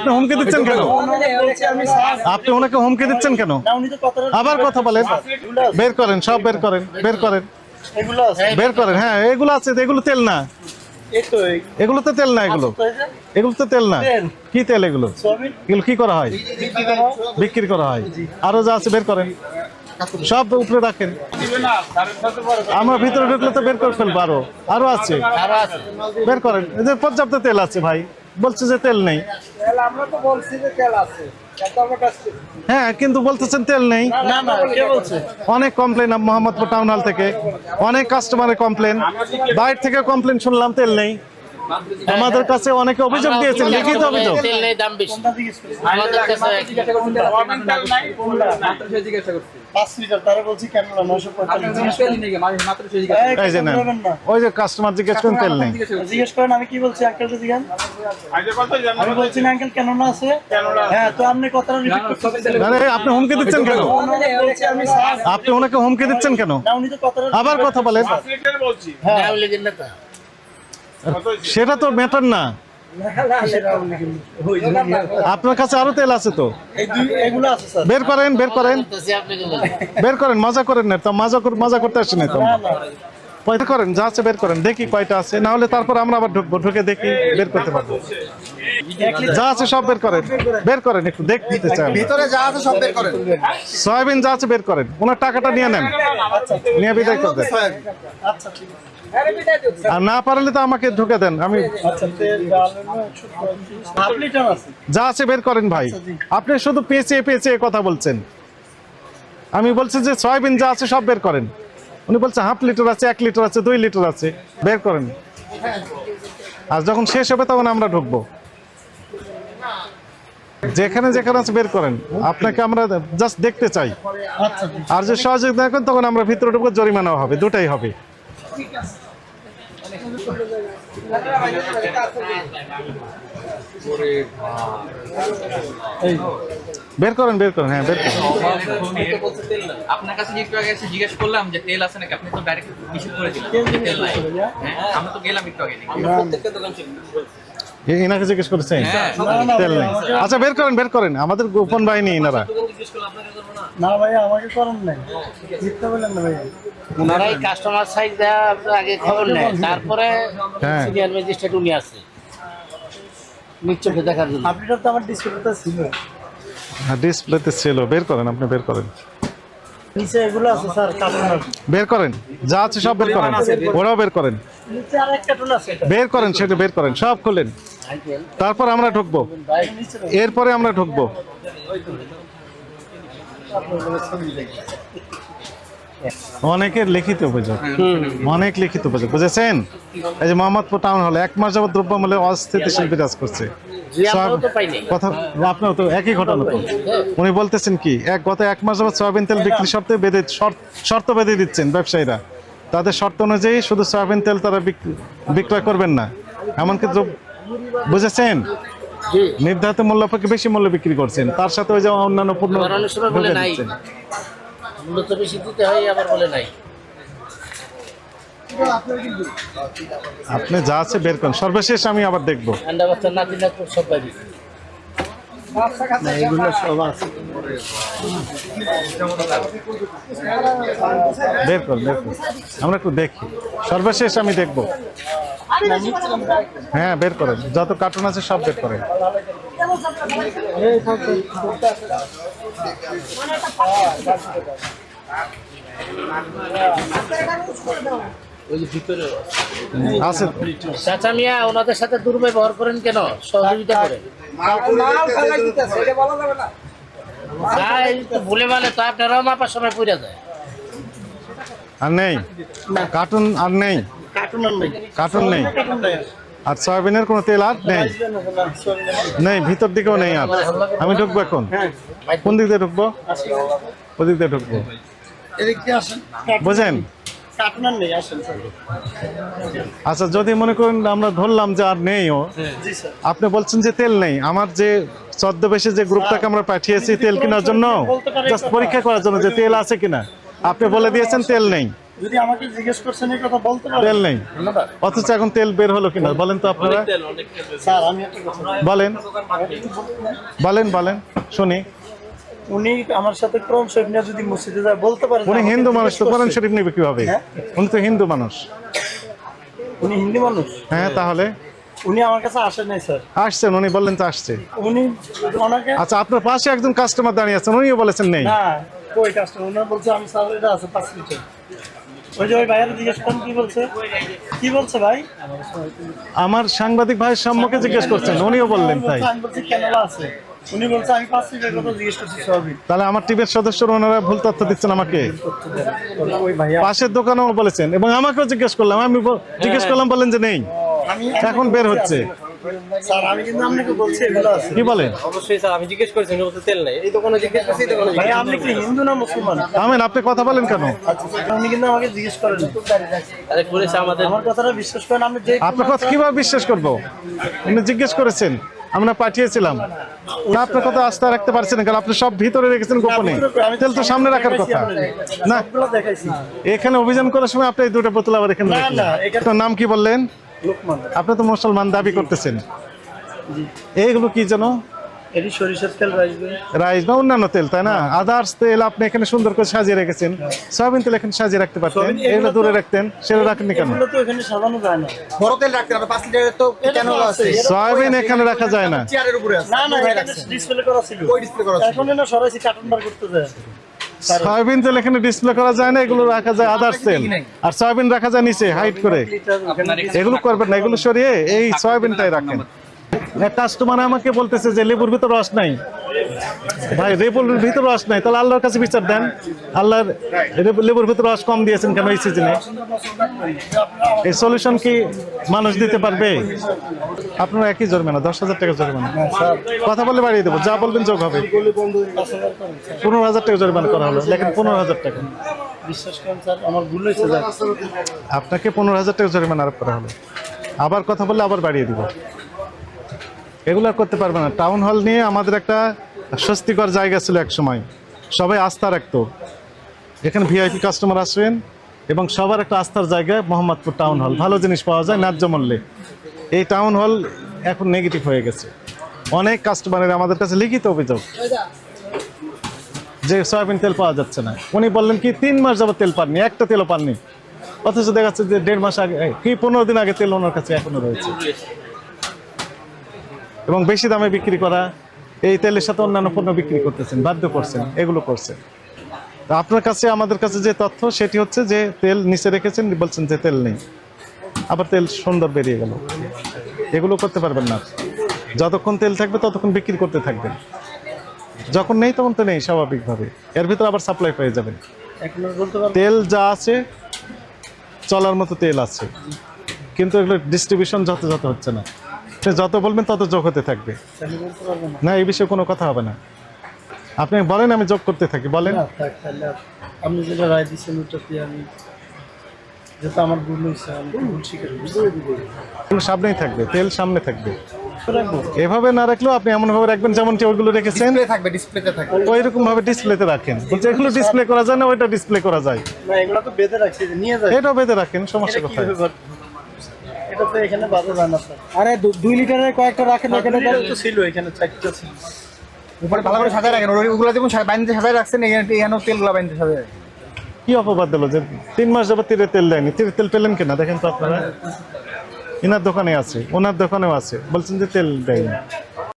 আপনি হুমকি দিচ্ছেন কেন? আপনি ওনাকে হুমকি দিচ্ছেন কেন? আবার কথা বলেন। বের করেন, সব বের করেন বের করেন। বের করেন হ্যাঁ এগুলো আছে, এগুলো তেল না। এগুলো তো তেল না এগুলো। এগুলো তো তেল না। কি তেল এগুলো? এগুলো কি করা হয়? বিক্রি করা হয়। আরও যা আছে বের করেন। সব উপরে রাখেন। আমরা ভিতরে ঢুকলে তো বের করে ফেলব আরও। আরও আছে। বের করেন। পর্যাপ্ত তেল আছে ভাই। বলছে যে তেল নেই। আমরা তো বলছি যে তেল আছে তেল তো আমার কাছে হ্যাঁ কিন্তু বলতেছেন তেল নেই। অনেক কমপ্লেন মোহাম্মদপুর টাউন হল থেকে। অনেক কাস্টমারের কমপ্লেন বাইরে থেকে কমপ্লেন শুনলাম তেল নেই। আমাদের কাছে অনেকে অভিযোগ দিয়েছেন লিখিত অভিযোগ। দাম বেশি। কোনটা জিজ্ঞেস করছি আমাদের কাছে পাঁচ লিটার তারা বলছি কেন না নশো পঁয়তাল্লিশ জিজ্ঞেস করেন। এই, এই যে কথা নেন। বলবেন না। ওই যে কাস্টমার জিজ্ঞেস করেন তেল নেই। জিজ্ঞেস করেন আমি কি বলছি? জিজ্ঞান? আমি বলছি না আঙ্কেল কেন আছে? হ্যাঁ তো আপনি কথাটা রিপিট করতেছেন। আরে আপনি হুমকি দিচ্ছেন কেন। আপনি ওনাকে হুমকি দিচ্ছেন কেন? না উনি তো কথাটা আবার কথা বলেন। সেটা তো ম্যাটার না। আপনার কাছে আরও তেল আছে তো? বের করেন বের করেন। বের করেন, মজা করেন না, তো মজা মজা করতে আসেন না তো কয়টা করেন? যা আছে বের করেন। দেখি কয়টা আছে, না হলে তারপর আমরা আবার ঢুকবো, ঢুকে দেখি, বের করতে পারব। যা আছে সব বের করেন। বের করেন একটু দেখতে চাই ভিতরে যা আছে সব বের করেন। সয়াবিন যা আছে বের করেন। ওনার টাকাটা নিয়ে নেন। নিয়ে বিদায় করে দেন। আর না পারলে তো আমাকে ঢুকে দেন। আমি যা আছে বের করেন ভাই। আপনি শুধু পেঁচিয়ে পেঁচিয়ে কথা বলছেন। আমি বলছি যে সয়াবিন যা আছে সব বের করেন। উনি বলছে হাফ লিটার আছে এক লিটার আছে দুই লিটার আছে। বের করেন। আর যখন শেষ হবে তখন আমরা ঢুকবো। যেখানে যেখানে আছে বের করেন। আপনাকে আমরা জাস্ট দেখতে চাই। আর যে সহযোগিতা করেন তখন আমরা ভিতরে ঢুকবো জরিমানা হবে দুটাই হবে। বের করেন বের করেন হ্যাঁ বের করেন। আপনার কাছে যে একটু আগে এসে জিজ্ঞেস করলাম যে তেল আছে নাকি আপনি তো ডাইরেক্ট নিষেধ করে দিলেন। তেল নাই। হ্যাঁ? আমরা তো গেলাম একটু আগে এ- এনাকে জিজ্ঞেস করেছেন হ্যাঁ তেল নেই আচ্ছা বের করেন বের করেন। আমাদের গোপন বাহিনী এনারা। না ভাইয়া আমাকে করেন নাই। মিথ্যা বলেন না ভাইয়া ওনারাই কাস্টমার সাইজ দেওয়া আগে খবর নেয়। তারপরে হ্যাঁ। সিনিয়র ম্যাজিস্ট্রেট উনি নিশ্চয়ই দেখার জন্য। লিটার তো আমার ডিসপ্লেতে ছিল। ডিসপ্লেতে ছিল। বের করেন আপনি বের করেন। নিচে এগুলো আছে স্যার কার্টুন বের করেন। যা আছে সব বের করেন। ওরাও বের করেন। নিচে আছে বের করেন সেটা বের করেন সব খুলেন। তারপর আমরা ঢুকবো। এরপরে আমরা ঢুকবো। অনেকের লিখিত অভিযোগ। অনেক লিখিত অভিযোগ। বুঝেছেন? এই যে মোহাম্মদপুর টাউন হলে এক মাস যাবত দ্রব্যমূল্যে অস্থিতিশীল বিরাজ করছে। তো কথা আপনার তো একই ঘটনা তো। উনি বলতেছেন কি এক গত এক মাস সয়াবিন তেল বিক্রি শর্তে বেঁধে শর্ত- বেঁধে দিচ্ছেন ব্যবসায়ীরা। তাদের শর্ত অনুযায়ী শুধু সয়াবিন তেল তারা বিক- বিক্রয় করবেন না। এমনকি বুঝেছেন? নির্ধারিত মূল্য অপেক্ষা বেশি মূল্য বিক্রি করছেন। তার সাথে ওই যে অন্যান্য পণ্য আবার অনেক বলে নাই। দিচ্ছেন। মূলত বেশি দিতে হয় আবার বলে নাই। আপনি যা আছে বের করেন। সর্বশেষ আমি আবার দেখব। বের করুন বের করুন। আমরা একটু দেখি। সর্বশেষ আমি দেখব। হ্যাঁ বের করেন। যত কার্টুন আছে সব বের করেন। আছে। চাচা মিয়া ওনাদের সাথে দুর্ব্যবহার করেন কেন? সহযোগিতা করেন তাই তো ভুলে মানে তো আপনারাও মাপার সময় পড়ে যায়। আর নেই। কার্টুন আর নেই। কার্টুন আর নেই। কার্টুন নেই। আর সয়াবিনের কোনো তেল আর নেই। নেই ভিতর দিকেও নেই আর। আমি ঢুকবো এখন। কোন দিক দিয়ে ঢুকবো? ওই দিক দিয়ে ঢুকবো বুঝেন? আচ্ছা যদি মনে করেন আমরা ধরলাম যে আর নেই ও আপনি বলছেন যে তেল নেই। আমার যে ছদ্মবেশে যে গ্রুপটাকে আমরা পাঠিয়েছি তেল কেনার জন্য জাস্ট পরীক্ষা করার জন্য যে তেল আছে কিনা। আপনি বলে দিয়েছেন তেল নেই। যদি আমাকে জিজ্ঞেস করছেন এই কথা বলতে তেল নেই। অথচ এখন তেল বের হলো কিনা বলেন তো আপনারা। স্যার আমি একটা কথা বলেন। বলেন বলেন শুনি। উনি আমার সাথে কোরআন শরীফ নিয়ে যদি মসজিদে যায় বলতে পারেন উনি হিন্দু মানুষ তো কোরআন শরীফ নেবে কীভাবে? হ্যাঁ? উনি তো হিন্দু মানুষ। উনি হিন্দি মানুষ? হ্যাঁ তাহলে? উনি আমার কাছে আসেন নাই স্যার। আসছেন উনি বললেন তো আসছে। উনি ওনাকে আচ্ছা আপনার পাশে একজন কাস্টমার দাঁড়িয়ে আছেন উনিও বলেছেন নেই। না কই কাস্টমার ওনার বলছে আমি স্যার এটা আছে পাঁচ লিটার ওই যে ওই ভাইয়ের জিজ্ঞেস করেন কি বলছে? কি বলছে ভাই? আমার সাংবাদিক ভাইয়ের সম্মুখে জিজ্ঞেস করছেন উনিও বললেন তাই। আমি বলছি কেন আছে? উনি বলছে আমি পাঁচ লিটার কথা জিজ্ঞেস করছি সবই। তাহলে আমার টিমের সদস্যরা ওনারা ভুল তথ্য দিচ্ছেন আমাকে। পাশের দোকানেও বলেছেন এবং আমাকেও জিজ্ঞেস করলাম আমি জিজ্ঞেস করলাম বলেন যে নেই। এখন বের হচ্ছে। স্যার আমি কিন্তু আপনাকে বলছি এগুলো আছে। কি বলেন অবশ্যই স্যার আমি জিজ্ঞেস করেছি উনি বলতে তেল নেই। এই দোকানে জিজ্ঞেস করছি দোকানে ভাই আপনি কি হিন্দু না মুসলমান? আমেন আপনি কথা বলেন কেন? আচ্ছা উনি কিন্তু আমাকে জিজ্ঞেস করেন। আরে করেছে আমাদের আমার কথাটা বিশ্বাস করেন আমি যে আপনার কথা কীভাবে বিশ্বাস করব? উনি জিজ্ঞেস করেছেন। আমরা পাঠিয়েছিলাম। না আপনার কথা আস্থা রাখতে পারছেন? কারণ আপনি সব ভিতরে রেখেছেন গোপনে। তেল তো সামনে রাখার কথা। না? এখানে অভিযান করার সময় আপনি এই দুটো বোতল আবার এখানে আপনার নাম কি বললেন? আপনি তো মুসলমান দাবি করতেছেন। এইগুলো কি যেন? এটি সরিষার তেল রাইস বা অন্যান্য তেল তাই না? আদার্স তেল আপনি এখানে সুন্দর করে সাজিয়ে রেখেছেন। সয়াবিন তেল এখানে সাজিয়ে রাখতে পারতেন। এগুলো দূরে রাখতেন সেটা রাখেননি কেন? এগুলো তো এখানে সাজানো যায় না। বড় তেল রাখতে হবে পাঁচ লিটারের তো কেন আছে সয়াবিন এখানে রাখা যায় না। চেয়ারের উপরে আছে। না না এখানে ডিসপ্লে করা ছিল। ওই ডিসপ্লে করা এখন না সরাসরি কার্টুন বার করতে যায়। সয়াবিন তেল এখানে ডিসপ্লে করা যায় না এগুলো রাখা যায় আদার্স তেল। আর সয়াবিন রাখা যায় নিচে হাইট করে। এগুলো করবেন না এগুলো সরিয়ে এই সয়াবিনটাই রাখেন। কাস্টমার আমাকে বলতেছে যে লেবুর ভিতর রস নাই। ভাই লেবুর ভিতর রস নাই। তাহলে আল্লাহর কাছে বিচার দেন। আল্লাহর লেবু- লেবুর ভিতর রস কম দিয়েছেন কেন এই সিজনে এই সলিউশন কি মানুষ দিতে পারবে? আপনার একই জরিমানা দশ হাজার টাকা জরিমানা। কথা বলে বাড়িয়ে দেবো যা বলবেন যোগ হবে। পনেরো হাজার টাকা জরিমানা করা হলো লেখেন পনেরো হাজার টাকা। বিশ্বাস করেন স্যার আমার ভুল হয়েছে আপনাকে পনেরো হাজার টাকা জরিমানা আরোপ করা হলো। আবার কথা বললে আবার বাড়িয়ে দিব। এগুলো করতে পারবে না। টাউন হল নিয়ে আমাদের একটা স্বস্তিকর জায়গা ছিল এক সময়। সবাই আস্থা রাখতো। এখানে ভিআইপি কাস্টমার আসবেন এবং সবার একটা আস্থার জায়গা মোহাম্মদপুর টাউন হল ভালো জিনিস পাওয়া যায় ন্যায্য মূল্যে। এই টাউন হল এখন নেগেটিভ হয়ে গেছে। অনেক কাস্টমারের আমাদের কাছে লিখিত অভিযোগ যে সয়াবিন তেল পাওয়া যাচ্ছে না। উনি বললেন কি, তিন মাস যাবত তেল পাননি, একটা তেলও পাননি। অথচ দেখা যাচ্ছে যে দেড় মাস আগে কি পনেরো দিন আগে তেল ওনার কাছে এখনও রয়েছে। এবং বেশি দামে বিক্রি করা এই তেলের সাথে অন্যান্য পণ্য বিক্রি করতেছেন বাধ্য করছেন এগুলো করছেন। তা আপনার কাছে আমাদের কাছে যে তথ্য সেটি হচ্ছে যে তেল নিচে রেখেছেন বলছেন যে তেল নেই। আবার তেল সুন্দর বেরিয়ে গেল। এগুলো করতে পারবেন না। যতক্ষণ তেল থাকবে ততক্ষণ বিক্রি করতে থাকবেন। যখন নেই তখন তো নেই স্বাভাবিকভাবে। এর ভিতরে আবার সাপ্লাই পেয়ে যাবেন। তেল যা আছে চলার মতো তেল আছে। কিন্তু এগুলো ডিস্ট্রিবিউশন যত হচ্ছে না। সে যত বলবেন তত যোগ হতে থাকবে। না না এই বিষয়ে কোনো কথা হবে না। আপনি বলেন আমি যোগ করতে থাকি বলেন। না, থাক, তাহলে আর- আপনি যেটা রায় দিচ্ছেন ওটাতে আমি যেটা আমার ভুল হয়েছে আমি ভুল স্বীকার করছি। সামনেই থাকবে তেল সামনে থাকবে। এভাবে না রাখলেও আপনি এমন ভাবে রাখবেন যেমনটি ওইগুলো রেখেছেন। ডিসপ্লে থাকবে ডিসপ্লেতে থাকবে। ওই রকম ভাবে ডিসপ্লেতে রাখেন। এগুলো ডিসপ্লে করা যায় না ওইটা ডিসপ্লে করা যায়। না এগুলো তো বেঁধে রাখছি নিয়ে যায় এটাও বেঁধে রাখেন সমস্যা কোথায়? তো এখানে না স্যার আরে দু- দুই লিটারের কয়েকটা রাখেন এখানে তো ছিল এখানে চারটা ছিল। উপরে ভালো করে সাজায় রাখেন ওগুলো যেমন বাইন্দে সাজায় রাখছেন এখানে এখানেও তেলগুলো বাইন্দে সাজায় রাখেন। কি অপবাদ দিল যে তিন মাস যাবত তীরে তেল দেয়নি? তীরে তেল পেলেন কিনা? দেখেন তো আপনারা। এনার দোকানে আছে ওনার দোকানেও আছে। বলছেন যে তেল দেয়নি।